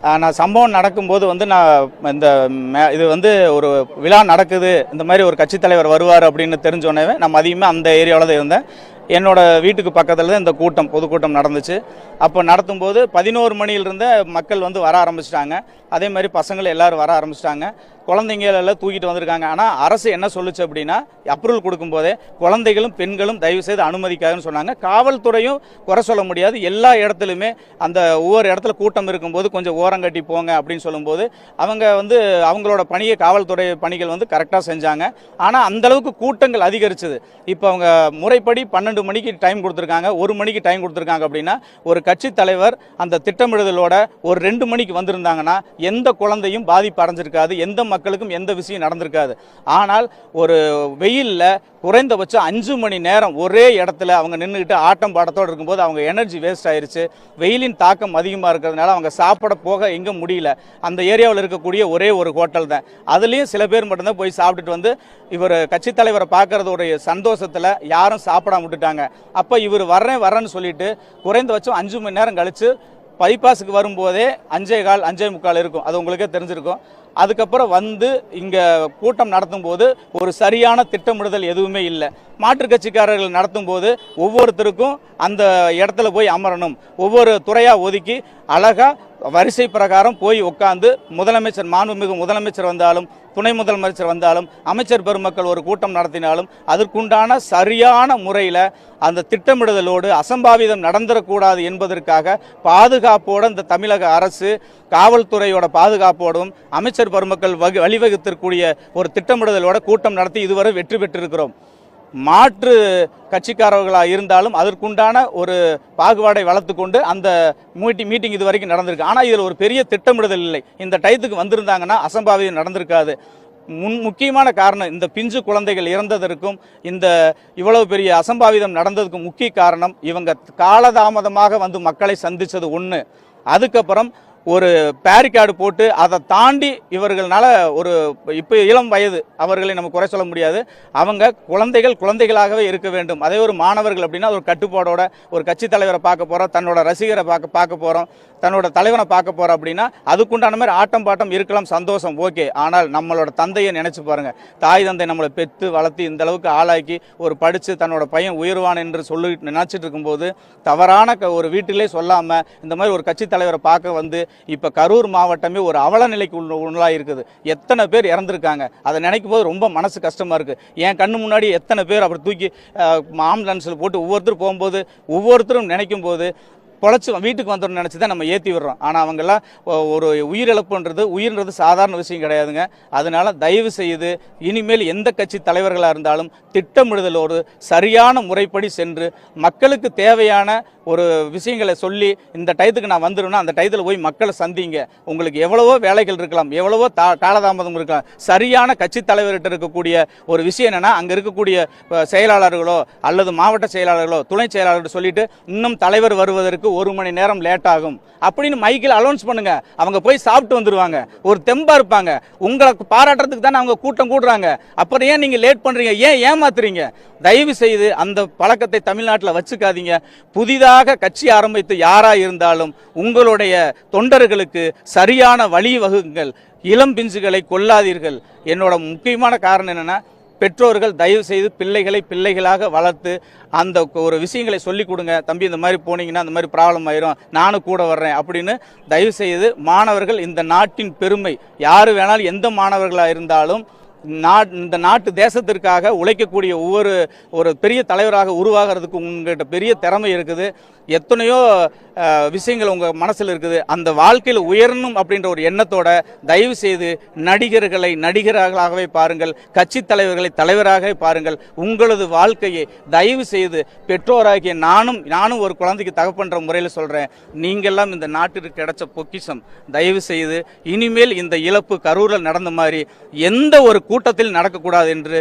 நான் சம்பவம் நடக்கும்போது வந்து நான் இந்த மே- இது வந்து ஒரு விழா நடக்குது இந்த மாதிரி ஒரு கட்சித் தலைவர் வருவார் அப்படின்னு தெரிஞ்சோடனே நான் அதிகமாக அந்த ஏரியாவில் தான் இருந்தேன். என்னோட வீட்டுக்கு பக்கத்தில் தான் இந்த கூட்டம் பொதுக்கூட்டம் நடந்துச்சு. அப்போ நடத்தும்போது பதினோரு மணியிலிருந்து மக்கள் வந்து வர ஆரம்பிச்சிட்டாங்க. அதே மாதிரி பசங்கள் எல்லோரும் வர ஆரம்பிச்சிட்டாங்க. குழந்தைங்களெல்லாம் தூக்கிட்டு வந்திருக்காங்க. ஆனால் அரசு என்ன சொல்லுச்சு அப்படின்னா அப்ரூவல் கொடுக்கும்போதே குழந்தைகளும் பெண்களும் தயவு செய்து அனுமதிக்காதுன்னு சொன்னாங்க. காவல்துறையும் குறை சொல்ல முடியாது. எல்லா இடத்துலையுமே அந்த ஒவ்வொரு இடத்துல கூட்டம் இருக்கும்போது கொஞ்சம் ஓரங்கட்டி போங்க அப்படின்னு சொல்லும்போது அவங்க வந்து அவங்களோட பணியை காவல்துறை பணிகள் வந்து கரெக்டாக செஞ்சாங்க. ஆனால் அந்த அளவுக்கு கூட்டங்கள் அதிகரிச்சது. இப்போ அவங்க முறைப்படி பன்னெண்டு மணிக்கு டைம் கொடுத்துருக்காங்க. ஒரு மணிக்கு டைம் கொடுத்துருக்காங்க அப்படின்னா ஒரு கட்சி தலைவர் அந்த திட்டமிடுதலோட ஒரு ரெண்டு மணிக்கு வந்திருந்தாங்கன்னா எந்த குழந்தையும் பாதிப்பு அடைஞ்சிருக்காது. எந்த மக்களுக்கும் எந்த விஷயம் நடந்திருக்காது. ஆனால் ஒரு வெயிலில் குறைந்தபட்சம் அஞ்சு மணி நேரம் ஒரே இடத்துல அவங்க நின்றுக்கிட்டு ஆட்டம் பாடத்தோடு இருக்கும்போது அவங்க எனர்ஜி வேஸ்ட் ஆயிடுச்சு வெயிலின் தாக்கம் அதிகமாக இருக்கிறதுனால அவங்க சாப்பிட போக எங்கே முடியல. அந்த ஏரியாவில் இருக்கக்கூடிய ஒரே ஒரு ஹோட்டல் தான். அதுலேயும் சில பேர் மட்டும்தான் போய் சாப்பிட்டுட்டு வந்து இவர் கட்சித் தலைவரை பார்க்கறதுடைய சந்தோஷத்தில் யாரும் சாப்பிடாம விட்டுட்டாங்க. அப்போ இவர் வர்றேன் வர்றேன்னு சொல்லிட்டு குறைந்தபட்சம் அஞ்சு மணி நேரம் கழித்து பைபாஸுக்கு வரும்போதே அஞ்சே கால் அஞ்சே முக்கால் இருக்கும். அது உங்களுக்கே தெரிஞ்சிருக்கும். அதுக்கப்புறம் வந்து இங்கே கூட்டம் நடத்தும் போது ஒரு சரியான திட்டமிடுதல் எதுவுமே இல்லை. மாற்றுக் கட்சிக்காரர்கள் நடத்தும் போது ஒவ்வொருத்தருக்கும் அந்த இடத்துல போய் அமரணும். ஒவ்வொரு துறையாக ஒதுக்கி அழகாக வரிசை பிரகாரம் போய் உட்காந்து முதலமைச்சர் மாண்புமிகு முதலமைச்சர் வந்தாலும் துணை முதலமைச்சர் வந்தாலும் அமைச்சர் பெருமக்கள் ஒரு கூட்டம் நடத்தினாலும் அதற்குண்டான சரியான முறையில் அந்த திட்டமிடுதலோடு அசம்பாவிதம் நடந்துடக்கூடாது என்பதற்காக பாதுகாப்போடு இந்த தமிழக அரசு காவல்துறையோட பாதுகாப்போடும் அமைச்சர் பெருமக்கள் வகி வழிவகுத்திருக்கூடிய ஒரு திட்டமிடுதலோட கூட்டம் நடத்தி இதுவரை வெற்றி பெற்றிருக்கிறோம். மாற்று கட்சிக்காரர்களாக இருந்தாலும் அதற்குண்டான ஒரு பாகுபாடை வளர்த்து கொண்டு அந்த மீட்டிங் மீட்டிங் இது வரைக்கும் நடந்திருக்கு. ஆனால் இதில் ஒரு பெரிய திட்டமிடுதல் இல்லை. இந்த டயத்துக்கு வந்திருந்தாங்கன்னா அசம்பாவிதம் நடந்திருக்காது. முன் முக்கியமான காரணம் இந்த பிஞ்சு குழந்தைகள் இறந்ததற்கும் இந்த இவ்வளவு பெரிய அசம்பாவிதம் நடந்ததுக்கும் முக்கிய காரணம் இவங்க காலதாமதமாக வந்து மக்களை சந்தித்தது ஒன்று அதுக்கப்புறம் ஒரு பேரிகார்டு போட்டு அதை தாண்டி இவர்களால் ஒரு இப்போ இளம் வயது அவர்களை நம்ம குறை சொல்ல முடியாது. அவங்க குழந்தைகள் குழந்தைகளாகவே இருக்க வேண்டும். அதே ஒரு மாணவர்கள் அப்படின்னா ஒரு கட்டுப்பாடோட ஒரு கட்சி தலைவரை பார்க்க போகிறோம் தன்னோட ரசிகரை பார்க்க பார்க்க போகிறோம் தன்னோட தலைவனை பார்க்க போகிறோம் அப்படின்னா அதுக்குண்டான மாதிரி ஆட்டம் பாட்டம் இருக்கலாம் சந்தோஷம் ஓகே. ஆனால் நம்மளோட தந்தையை நினச்சி பாருங்கள் தாய் தந்தை நம்மளை பெற்று வளர்த்து இந்த அளவுக்கு ஆளாக்கி ஒரு படித்து தன்னோட பையன் உயர்வான் என்று சொல்லி நினச்சிட்டு இருக்கும்போது தவறான க- ஒரு வீட்டிலே சொல்லாமல் இந்த மாதிரி ஒரு கட்சி தலைவரை பார்க்க வந்து இப்போ கரூர் மாவட்டமே ஒரு அவல நிலைக்கு உள்ளாக இருக்குது. எத்தனை பேர் இறந்துருக்காங்க? அதை நினைக்கும் போது ரொம்ப மனசு கஷ்டமாக இருக்குது என் கண்ணு முன்னாடி எத்தனை பேர் அப்படி தூக்கி ஆம்புலன்ஸில் போட்டு ஒவ்வொருத்தரும் போகும்போது ஒவ்வொருத்தரும் நினைக்கும் போது பொழைச்சிக்கும் வீட்டுக்கு வந்தோம்னு நினச்சி தான் நம்ம ஏற்றி விடுறோம். ஆனால் அவங்கெல்லாம் ஒரு உயிரிழப்புன்றது உயிர்ன்றது சாதாரண விஷயம் கிடையாதுங்க. அதனால் தயவு செய்து இனிமேல் எந்த கட்சி தலைவர்களாக இருந்தாலும் திட்டமிடுதலோடு சரியான முறைப்படி சென்று மக்களுக்கு தேவையான ஒரு விஷயங்களை சொல்லி இந்த டயத்துக்கு நான் வந்துடுவேன்னா அந்த டயத்தில் போய் மக்களை சந்திங்க. உங்களுக்கு எவ்வளவோ வேலைகள் இருக்கலாம் எவ்வளவோ தா காலதாமதம் இருக்கலாம். சரியான கட்சி தலைவர்கிட்ட இருக்கக்கூடிய ஒரு விஷயம் என்னென்னா அங்கே இருக்கக்கூடிய செயலாளர்களோ அல்லது மாவட்ட செயலாளர்களோ துணை செயலாளர்கள் சொல்லிட்டு இன்னும் தலைவர் வருவதற்கு ஒரு மணி நேரம் லேட் ஆகும். அப்படின்னு மைக்கில் அலௌன்ஸ் பண்ணுங்க. அவங்க போய் சாப்பிட்டு வந்துருவாங்க. ஒரு தெம்பா இருப்பாங்க. உங்களை பாராட்டுறதுக்கு தானே அவங்க கூட்டம் கூடுறாங்க. அப்புறம் ஏன் நீங்க லேட் பண்றீங்க? ஏன் ஏமாத்துறீங்க? தயவு செய்து அந்த பழக்கத்தை தமிழ்நாட்டில் வச்சுக்காதீங்க. புதிதாக கட்சி ஆரம்பித்து யாரா இருந்தாலும் உங்களுடைய தொண்டர்களுக்கு சரியான வழி வகுங்கள். இளம் பிஞ்சுகளை கொல்லாதீர்கள். என்னோட முக்கியமான காரணம் என்னன்னா பெற்றோர்கள் தயவு செய்து பிள்ளைகளை பிள்ளைகளாக வளர்த்து அந்த ஒரு விஷயங்களை சொல்லி கொடுங்க. தம்பி இந்த மாதிரி போனீங்கன்னா இந்த மாதிரி ப்ராப்ளம் ஆயிரும். நானும் கூட வர்றேன் அப்படின்னு தயவு செய்து மாணவர்கள் இந்த நாட்டின் பெருமை யார் வேணாலும் எந்த மாணவர்களாக இருந்தாலும் நாட் இந்த நாட்டு தேசத்திற்காக உழைக்கக்கூடிய ஒவ்வொரு ஒரு பெரிய தலைவராக உருவாகிறதுக்கு உங்கள்கிட்ட பெரிய திறமை இருக்குது. எத்தனையோ விஷயங்கள் உங்கள் மனசில் இருக்குது. அந்த வாழ்க்கையில் உயரணும் அப்படின்ற ஒரு எண்ணத்தோட தயவு செய்து நடிகர்களை நடிகர்களாகவே பாருங்கள். கட்சி தலைவர்களை தலைவராகவே பாருங்கள். உங்களது வாழ்க்கையை தயவு செய்து பெற்றோராகிய நானும் நானும் ஒரு குழந்தைக்கு தகப்பன்ற முறையில் சொல்கிறேன் நீங்கள்லாம் இந்த நாட்டிற்கு கிடைச்ச பொக்கிஷம். தயவு செய்து இனிமேல் இந்த இழப்பு கரூரில் நடந்த மாதிரி எந்த ஒரு கூட்டத்தில் நடக்கக்கூடாது என்று